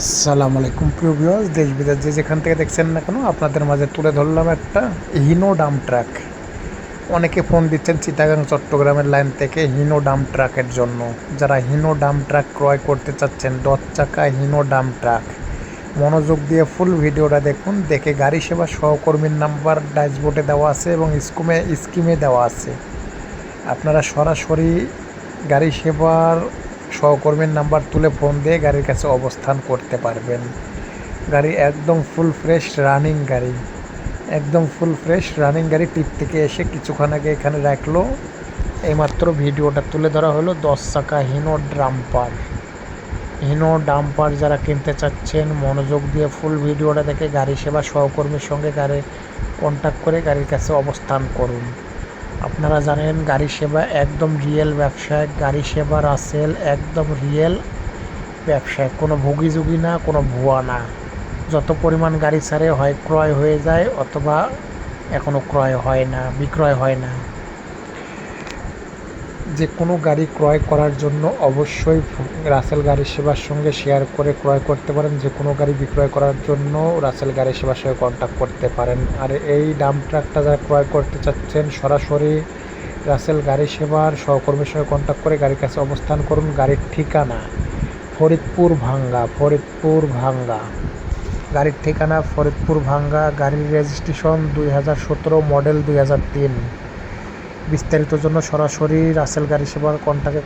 আসসালামু আলাইকুম, প্রিয় ভিউয়ার্স দেশ বিদেশ যে যেখান থেকে দেখছেন না কেন, আপনাদের মাঝে তুলে ধরলাম একটা হিনো ডাম ট্রাক অনেকে ফোন দিচ্ছেন চিটাগাং চট্টগ্রামের লাইন থেকে হিনো ডাম ট্রাকের জন্য। যারা হিনো ডাম ট্রাক ক্রয় করতে চাচ্ছেন দশ চাকা হিনো ডাম ট্রাক মনোযোগ দিয়ে ফুল ভিডিওটা দেখুন, দেখে গাড়ি সেবা সহকর্মীর নাম্বার ড্যাশবোর্ডে দেওয়া আছে এবং স্কুমে স্কিমে দেওয়া আছে। আপনারা সরাসরি গাড়ি সেবার সহকর্মীর নাম্বার তুলে ফোন দিয়ে গাড়ির কাছে অবস্থান করতে পারবেন। গাড়ি একদম ফুল ফ্রেশ রানিং গাড়ি। একদম ফুল ফ্রেশ রানিং গাড়ি টিপ থেকে এসে কিছুক্ষণ আগে এখানে রাখল। এইমাত্র ভিডিওটা তুলে ধরা হলো দশ চাকা হিনো ড্রাম্পার হিনো ডাম্পার যারা কিনতে চাচ্ছেন, মনোযোগ দিয়ে ফুল ভিডিওটা দেখে গাড়ি সেবা সহকর্মীর সঙ্গে গাড়ি কন্ট্যাক্ট করে গাড়ির কাছে অবস্থান করুন। আপনারা জানেন গাড়ি সেবা একদম রিয়েল ব্যবসায় গাড়ি সেবা রাসেল একদম রিয়েল ব্যবসায় কোনো ভুগিযুগি না, কোনো ভুয়া না। যত পরিমাণ গাড়ি ছাড়ে হয়, ক্রয় হয়ে যায়, অথবা এখনও ক্রয় হয় না, বিক্রয় হয় না। যে কোনো গাড়ি ক্রয় করার জন্য অবশ্যই রাসেল গাড়ি সেবার সঙ্গে শেয়ার করে ক্রয় করতে পারেন। যে কোনো গাড়ি বিক্রয় করার জন্য রাসেল গাড়ি সেবার সঙ্গে কন্ট্যাক্ট করতে পারেন। আর এই ডাম ট্রাকটা যারা ক্রয় করতে চাচ্ছেন, সরাসরি রাসেল গাড়ি সেবার সহকর্মীর সঙ্গে কন্ট্যাক্ট করে গাড়ির কাছে অবস্থান করুন। গাড়ির ঠিকানা ফরিদপুর ভাঙ্গা ফরিদপুর ভাঙ্গা। গাড়ির ঠিকানা ফরিদপুর ভাঙ্গা। গাড়ির রেজিস্ট্রেশন দুই হাজার সতেরো মডেল দুই হাজার তিন। বিস্তারিত জন্য সরাসরি রাসেল গাড়ি সেবার কন্ট্যাক্টে